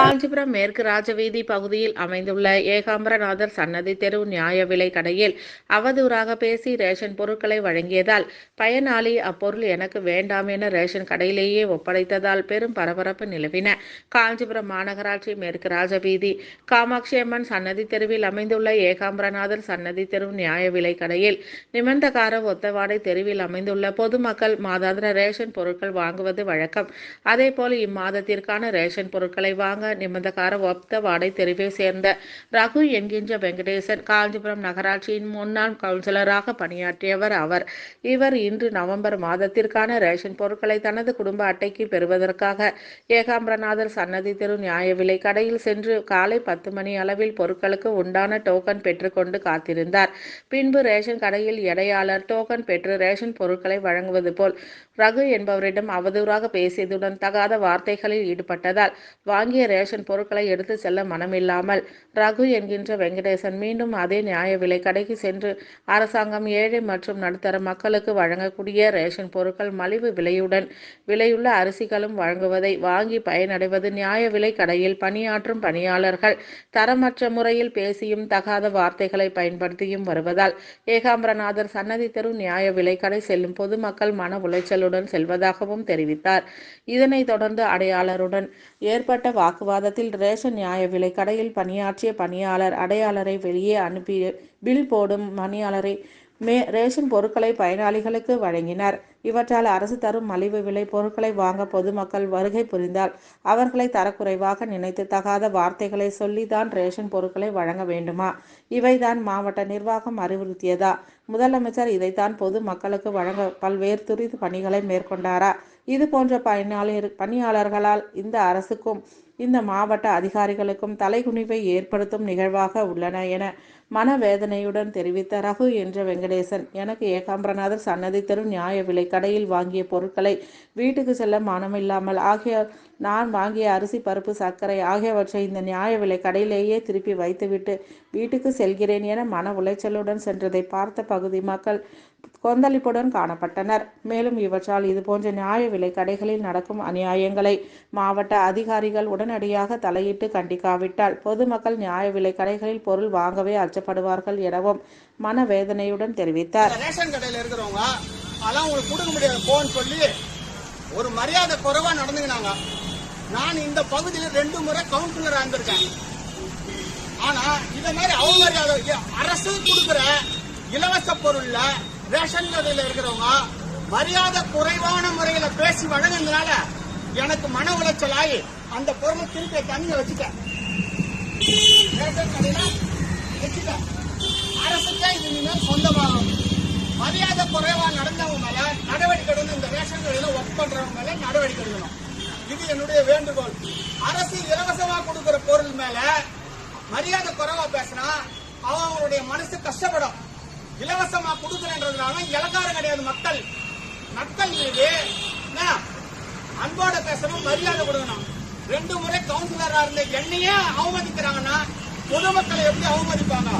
காஞ்சிபுரம் மேற்கு ராஜவீதி பகுதியில் அமைந்துள்ள ஏகாம்பரநாதர் சன்னதி தெரு நியாய விலை கடையில் அவதூறாக பேசி ரேஷன் பொருட்களை வழங்கியதால் பயனாளி அப்பொருள் எனக்கு வேண்டாம் என ரேஷன் கடையிலேயே ஒப்படைத்ததால் பெரும் பரபரப்பு நிலவின காஞ்சிபுரம் மாநகராட்சி மேற்கு ராஜவீதி. காமாட்சி அம்மன் சன்னதி தெருவில் அமைந்துள்ள ஏகாம்பரநாதர் சன்னதி தெரு நியாய விலை கடையில் நிமந்தகார ஒத்தவாடை தெருவில் அமைந்துள்ள பொதுமக்கள் மாதாந்திர ரேஷன் பொருட்கள் வாங்குவது வழக்கம். அதேபோல் இம்மாதத்திற்கான ரேஷன் பொருட்களை வாங்க நிபந்தகார ஒப்த வாடை தெருவை சேர்ந்த ரகு என்கின்ற வெங்கடேசன் காஞ்சிபுரம் நகராட்சியின் முன்னாள் கவுன்சிலராக பணியாற்றியவர் அவர். இவர் இன்று நவம்பர் மாதத்திற்கான ரேஷன் பொருட்களை தனது குடும்ப அட்டைக்கு பெறுவதற்காக ஏகாம்பரநாதர் சன்னதி தெரு நியாய விலை கடையில் சென்று காலை பத்து மணி அளவில் பொருட்களுக்கு உண்டான டோக்கன் பெற்றுக்கொண்டு காத்திருந்தார். பின்பு ரேஷன் கடையில் எடையாளர் டோக்கன் பெற்று ரேஷன் பொருட்களை வழங்குவது போல் ரகு என்பவரிடம் அவதூறாக பேசியதுடன் தகாத வார்த்தைகளில் ஈடுபட்டதால் வாங்கிய ரேஷன் பொருட்களை எடுத்து செல்ல மனமில்லாமல் ரகு என்கின்ற வெங்கடேசன் மீண்டும் அதே நியாய விலை கடைக்கு சென்று அரசாங்கம் ஏழை மற்றும் நடுத்தர மக்களுக்கு வழங்கக்கூடிய ரேஷன் பொருட்கள் மலிவு விலையுடன் விலையுள்ள அரிசிகளும் வழங்குவதை வாங்கி பயனடைவது நியாய விலை கடையில் பணியாற்றும் பணியாளர்கள் தரமற்ற முறையில் பேசியும் தகாத வார்த்தைகளை பயன்படுத்தியும் வருவதால் ஏகாம்பரநாதர் சன்னதி தெரு நியாய விலை கடை செல்லும் பொதுமக்கள் மன உளைச்சலுடன் செல்வதாகவும் தெரிவித்தார். இதனைத் தொடர்ந்து அடையாளருடன் ஏற்பட்ட வாக்குவாதத்தில் ரேஷன் நியாய விலை கடையில் பணியாற்றிய பணியாளர் அடையாளரை வெளியே அனுப்பி பில் போடும் பணியாளரை மே ரேஷன் பொருட்களை பயனாளிகளுக்கு வழங்கினார். இவற்றால் அரசு தரும் மலிவு விலை பொருட்களை வாங்க பொதுமக்கள் வருகை புரிந்தால் அவர்களை தரக்குறைவாக நினைத்து தகாத வார்த்தைகளை சொல்லிதான் ரேஷன் பொருட்களை வழங்க வேண்டுமா? இவைதான் மாவட்ட நிர்வாகம் அறிவுறுத்தியதா? முதலமைச்சர் இதைத்தான் பொது மக்களுக்கு வழங்க பல்வேறு துரித பணிகளை மேற்கொண்டாரா? இது போன்ற பயனாளி பணியாளர்களால் இந்த அரசுக்கும் இந்த மாவட்ட அதிகாரிகளுக்கும் தலைகுனிவை ஏற்படுத்தும் நிகழ்வாக உள்ளன என மனவேதனையுடன் தெரிவித்த ரகு என்ற வெங்கடேசன் எனக்கு ஏகாம்பரநாதர் சன்னதி தரும் நியாய விலை கடையில் வாங்கிய பொருட்களை வீட்டுக்கு செல்ல மனமில்லாமல் ஆகிய நான் வாங்கிய அரிசி பருப்பு சர்க்கரை ஆகியவற்றை இந்த நியாய விலை கடையிலேயே திருப்பி வைத்துவிட்டு வீட்டுக்கு செல்கிறேன் என மன உளைச்சலுடன் சென்றதை பார்த்த பகுதி மக்கள் கொந்தளிப்புடன் காணப்பட்டனர். மேலும் இவற்றால் இதுபோன்ற நியாய விலை கடைகளில் நடக்கும் அநியாயங்களை மாவட்ட அதிகாரிகள் உடன் உடனடியாக தலையிட்டு கண்டிக்காவிட்டால் பொதுமக்கள் நியாய விலை கடைகளில் பொருள் வாங்கவே அச்சப்படுவார்கள் எனவும் மனவேதனையுடன் தெரிவித்தார். ரேஷன் கடையில் இருக்கிறவங்க அதெல்லாம் உங்களுக்கு கொடுக்க முடியாது போன்னு சொல்லி ஒரு மரியாதை குறைவா நடந்துக்கினாங்க. நான் இந்த பகுதியில் ரெண்டு முறை கவுன்சிலராக இருந்திருக்கேன். ஆனா இந்த மாதிரி அவமரியாதை அரசு கொடுக்குற இலவச பொருள்ல ரேஷன் கடையில் இருக்கிறவங்க மரியாதை குறைவான முறையில பேசி வழங்குனதுனால எனக்கு மன உளைச்சல் ஆகி அந்த பொருளை திருப்பி தண்ணியை வச்சுட்டேன். ரேஷன் கடையில வச்சுட்டேன். அரசுக்கே இது இனிமேல் சொந்தமாகும். மரியாதை குறைவா நடந்தவங்க மேல நடவடிக்கை எடுக்கணும். இந்த ரேஷன் கடையில ஒர்க் பண்றவங்க மேல நடவடிக்கை எடுக்கணும். இது என்னுடைய வேண்டுகோள். அரசு இலவசமா கொடுக்கிற பொருள் மேல மரியாதை குறைவா பேசினா அவங்களுடைய மனசு கஷ்டப்படும். இலவசமா கொடுக்குறேன்றதுனால இலக்காரம் கிடையாது மக்கள். மக்கள் மீது என்ன, அன்போட பேசணும் மரியாதை கொடுக்கணும். ரெண்டு முறை கவுன்சிலரா இருந்த என்னையே அவமதிக்கிறாங்கன்னா பொதுமக்களை எப்படி அவமதிப்பாங்க?